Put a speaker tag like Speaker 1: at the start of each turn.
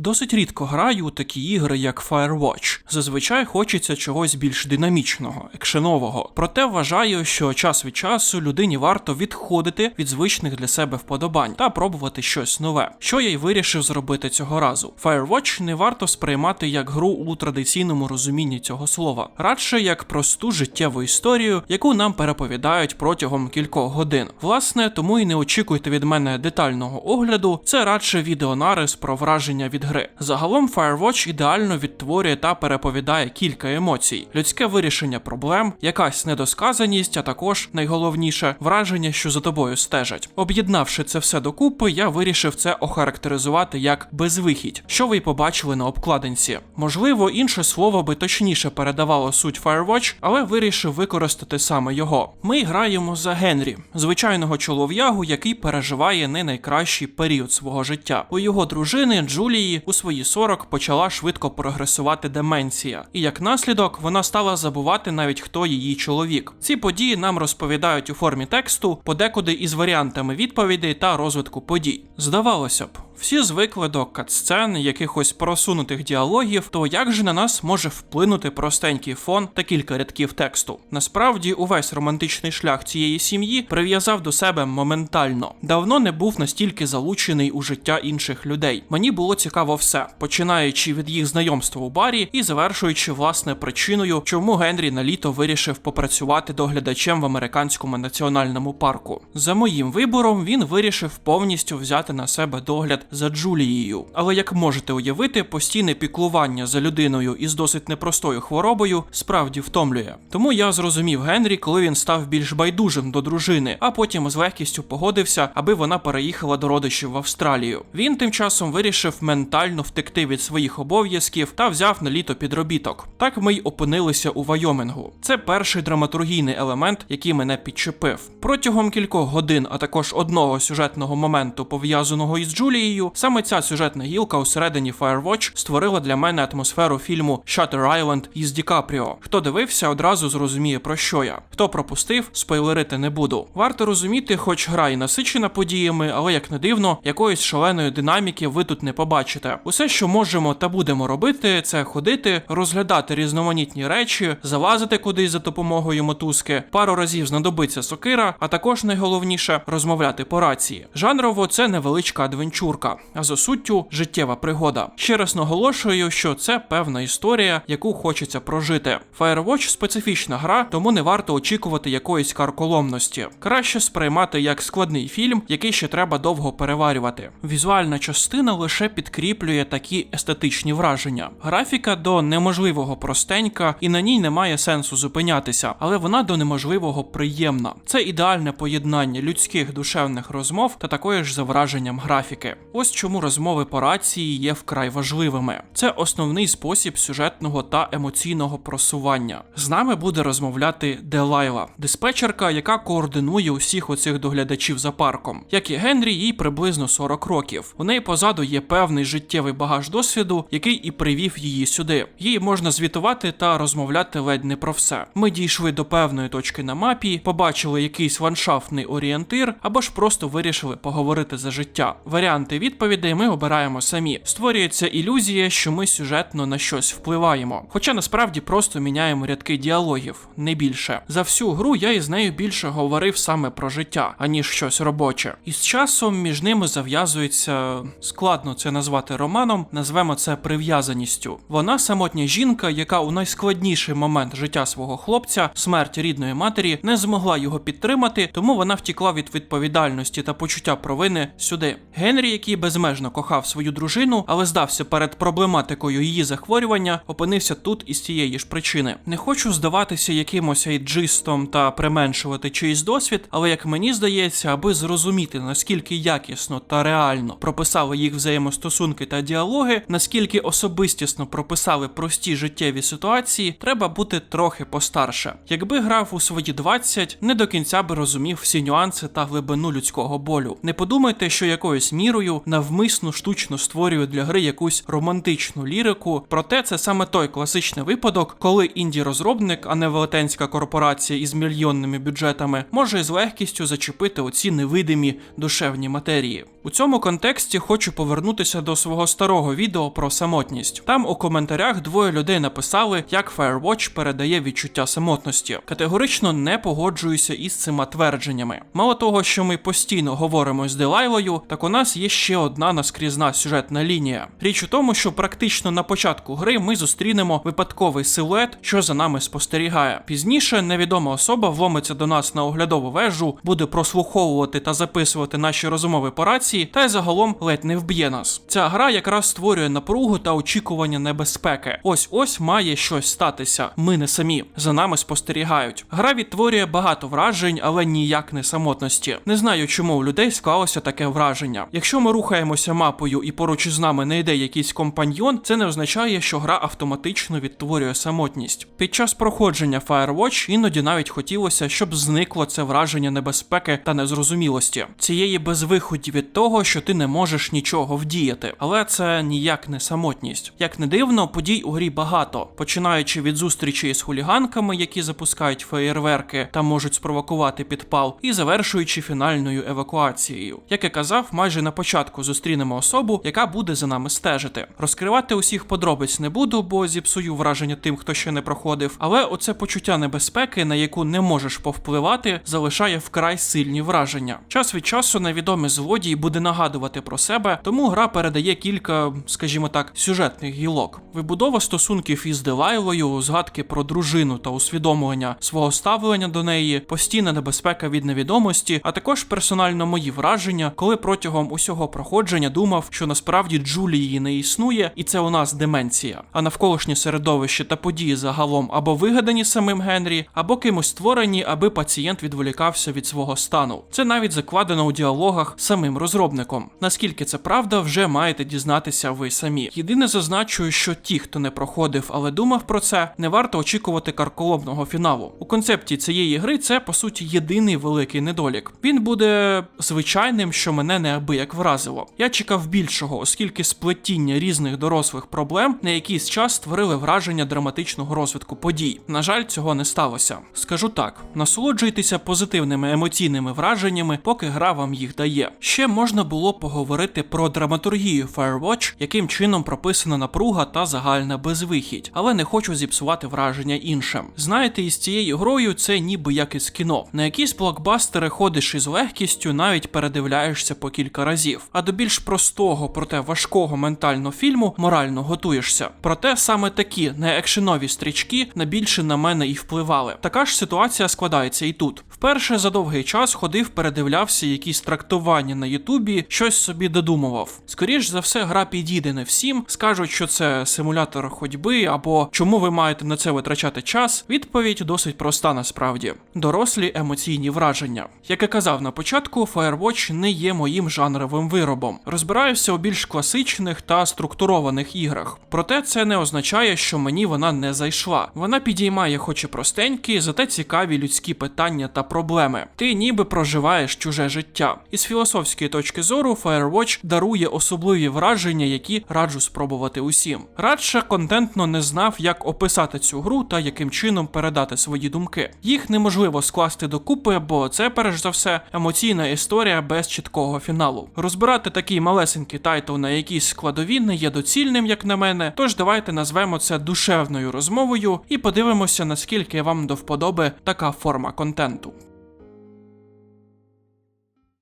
Speaker 1: Досить рідко граю у такі ігри, як Firewatch. Зазвичай хочеться чогось більш динамічного, екшенового. Проте вважаю, що час від часу людині варто відходити від звичних для себе вподобань та пробувати щось нове. Що я й вирішив зробити цього разу. Firewatch не варто сприймати як гру у традиційному розумінні цього слова, радше як просту життєву історію, яку нам переповідають протягом кількох годин. Власне, тому і не очікуйте від мене детального огляду, це радше відеонарис про враження від гри. Загалом Firewatch ідеально відтворює та переповідає кілька емоцій: людське вирішення проблем, якась недосказаність, а також найголовніше враження, що за тобою стежать. Об'єднавши це все докупи, я вирішив це охарактеризувати як безвихідь, що ви й побачили на обкладинці. Можливо, інше слово би точніше передавало суть Firewatch, але вирішив використати саме його. Ми граємо за Генрі, звичайного чолов'ягу, який переживає не найкращий період свого життя. У його дружини Джулії у свої 40 почала швидко прогресувати деменція, і як наслідок вона стала забувати навіть хто її чоловік. Ці події нам розповідають у формі тексту, подекуди із варіантами відповідей та розвитку подій. Здавалося б. Всі звикли до катсцен, якихось просунутих діалогів, то як же на нас може вплинути простенький фон та кілька рядків тексту? Насправді, увесь романтичний шлях цієї сім'ї прив'язав до себе моментально. Давно не був настільки залучений у життя інших людей. Мені було цікаво все, починаючи від їх знайомства у барі і завершуючи власне причиною, чому Генрі на літо вирішив попрацювати доглядачем в американському національному парку. За моїм вибором він вирішив повністю взяти на себе догляд за Джулією. Але як можете уявити, постійне піклування за людиною із досить непростою хворобою справді втомлює. Тому я зрозумів Генрі, коли він став більш байдужим до дружини, а потім з легкістю погодився, аби вона переїхала до родичів в Австралію. Він тим часом вирішив ментально втекти від своїх обов'язків та взяв на літо підробіток. Так ми й опинилися у Вайомінгу. Це перший драматургійний елемент, який мене підчепив. Протягом кількох годин, а також одного сюжетного моменту, пов'язаного із Джулією, саме ця сюжетна гілка усередині Firewatch створила для мене атмосферу фільму Shutter Island із Ді Капріо. Хто дивився, одразу зрозуміє про що я. Хто пропустив, спойлерити не буду. Варто розуміти, хоч гра і насичена подіями, але як не дивно, якоїсь шаленої динаміки ви тут не побачите. Усе, що можемо та будемо робити, це ходити, розглядати різноманітні речі, залазити кудись за допомогою мотузки, пару разів знадобиться сокира, а також найголовніше розмовляти по рації. Жанрово це невеличка адвенчурка, а за суттю життєва пригода. Ще раз наголошую, що це певна історія, яку хочеться прожити. Firewatch специфічна гра, тому не варто очікувати якоїсь карколомності. Краще сприймати як складний фільм, який ще треба довго переварювати. Візуальна частина лише підкріплює такі естетичні враження. Графіка до неможливого простенька, і на ній немає сенсу зупинятися, але вона до неможливого приємна. Це ідеальне поєднання людських душевних розмов та такої ж за враженням графіки. Ось чому розмови по рації є вкрай важливими. Це основний спосіб сюжетного та емоційного просування. З нами буде розмовляти Делайла, диспетчерка, яка координує усіх оцих доглядачів за парком. Як і Генрі, їй приблизно 40 років. У неї позаду є певний життєвий багаж досвіду, який і привів її сюди. Їй можна звітувати та розмовляти ледь не про все. Ми дійшли до певної точки на мапі, побачили якийсь ландшафтний орієнтир, або ж просто вирішили поговорити за життя. Варіанти відповідей ми обираємо самі. Створюється ілюзія, що ми сюжетно на щось впливаємо. Хоча насправді просто міняємо рядки діалогів, не більше. За всю гру я із нею більше говорив саме про життя, аніж щось робоче. І з часом між ними зав'язується складно це назвати романом, назвемо це прив'язаністю. Вона самотня жінка, яка у найскладніший момент життя свого хлопця, смерть рідної матері, не змогла його підтримати, тому вона втікла від відповідальності та почуття провини сюди. Генрі, який безмежно кохав свою дружину, але здався перед проблематикою її захворювання, опинився тут із цієї ж причини. Не хочу здаватися якимось айджистом та применшувати чийсь досвід, але як мені здається, аби зрозуміти наскільки якісно та реально прописали їх взаємостосунки та діалоги, наскільки особистісно прописали прості життєві ситуації, треба бути трохи постарше. Якби грав у свої 20, не до кінця би розумів всі нюанси та глибину людського болю. Не подумайте, що якоюсь мірою навмисно штучно створює для гри якусь романтичну лірику. Проте це саме той класичний випадок, коли інді-розробник, а не велетенська корпорація із мільйонними бюджетами, може з легкістю зачепити оці невидимі душевні матерії. У цьому контексті хочу повернутися до свого старого відео про самотність. Там у коментарях двоє людей написали, як Firewatch передає відчуття самотності. Категорично не погоджуюся із цими твердженнями. Мало того, що ми постійно говоримо з Делайлою, так у нас є ще одна наскрізна сюжетна лінія. Річ у тому, що практично на початку гри ми зустрінемо випадковий силует, що за нами спостерігає. Пізніше невідома особа вломиться до нас на оглядову вежу, буде прослуховувати та записувати наші розмови по рації, та й загалом ледь не вб'є нас. Ця гра якраз створює напругу та очікування небезпеки. Ось ось має щось статися. Ми не самі. За нами спостерігають. Гра відтворює багато вражень, але ніяк не самотності. Не знаю, чому у людей склалося таке враження. Якщо ми рухаємося мапою і поруч із нами не йде якийсь компаньйон, це не означає, що гра автоматично відтворює самотність. Під час проходження Firewatch іноді навіть хотілося, щоб зникло це враження небезпеки та незрозумілості, цієї безвиході від того, що ти не можеш нічого вдіяти. Але це ніяк не самотність. Як не дивно, подій у грі багато, починаючи від зустрічі з хуліганками, які запускають феєрверки та можуть спровокувати підпал, і завершуючи фінальною евакуацією. Як і казав, майже на початку зустрінемо особу, яка буде за нами стежити. Розкривати усіх подробиць не буду, бо зіпсую враження тим, хто ще не проходив. Але оце почуття небезпеки, на яку не можеш повпливати, залишає вкрай сильні враження. Час від часу невідомий злодій буде нагадувати про себе, тому гра передає кілька, скажімо так, сюжетних гілок. Вибудова стосунків із Делайлою, згадки про дружину та усвідомлення свого ставлення до неї, постійна небезпека від невідомості, а також персонально мої враження, коли протягом усього проходження думав, що насправді Джулії не існує, і це у нас деменція. А навколишнє середовище та події загалом або вигадані самим Генрі, або кимось створені, аби пацієнт відволікався від свого стану. Це навіть закладено у діалогах самим розробником. Наскільки це правда, вже маєте дізнатися ви самі. Єдине зазначую, що ті, хто не проходив, але думав про це, не варто очікувати карколомного фіналу. У концепті цієї гри це по суті єдиний великий недолік. Він буде звичайним, що мене неабияк вразило. Я чекав більшого, оскільки сплетіння різних дорослих проблем на якийсь час створили враження драматичного розвитку подій. На жаль, цього не сталося. Скажу так: насолоджуйтеся позитивними емоційними враженнями, поки гра вам їх дає. Ще можна було поговорити про драматургію Firewatch, яким чином прописана напруга та загальна безвихідь, але не хочу зіпсувати враження іншим. Знаєте, із цією грою це ніби як із кіно. На якісь блокбастери ходиш із легкістю, навіть передивляєшся по кілька разів. А до більш простого, проте важкого ментально фільму морально готуєшся. Проте саме такі неекшенові стрічки найбільше на мене і впливали. Така ж ситуація складається і тут. Вперше за довгий час ходив, передивлявся якісь трактування на Ютубі, щось собі додумував. Скоріш за все, гра підійде не всім, скажуть, що це симулятор ходьби, або чому ви маєте на це витрачати час. Відповідь досить проста насправді: дорослі емоційні враження. Як і казав на початку, Firewatch не є моїм жанровим виробом. Розбираюся у більш класичних та структурованих іграх. Проте це не означає, що мені вона не зайшла. Вона підіймає, хоч і простенькі, зате цікаві людські питання та проблеми. Ти ніби проживаєш чуже життя. Із філософської точки зору, Firewatch дарує особливі враження, які раджу спробувати усім. Радше контентно не знав, як описати цю гру та яким чином передати свої думки. Їх неможливо скласти докупи, бо це, перш за все, емоційна історія без чіткого фіналу. Розбирати такий малесенький тайтл на якійсь складові не є доцільним, як на мене. Тож давайте назвемо це душевною розмовою і подивимося, наскільки вам до вподоби така форма контенту.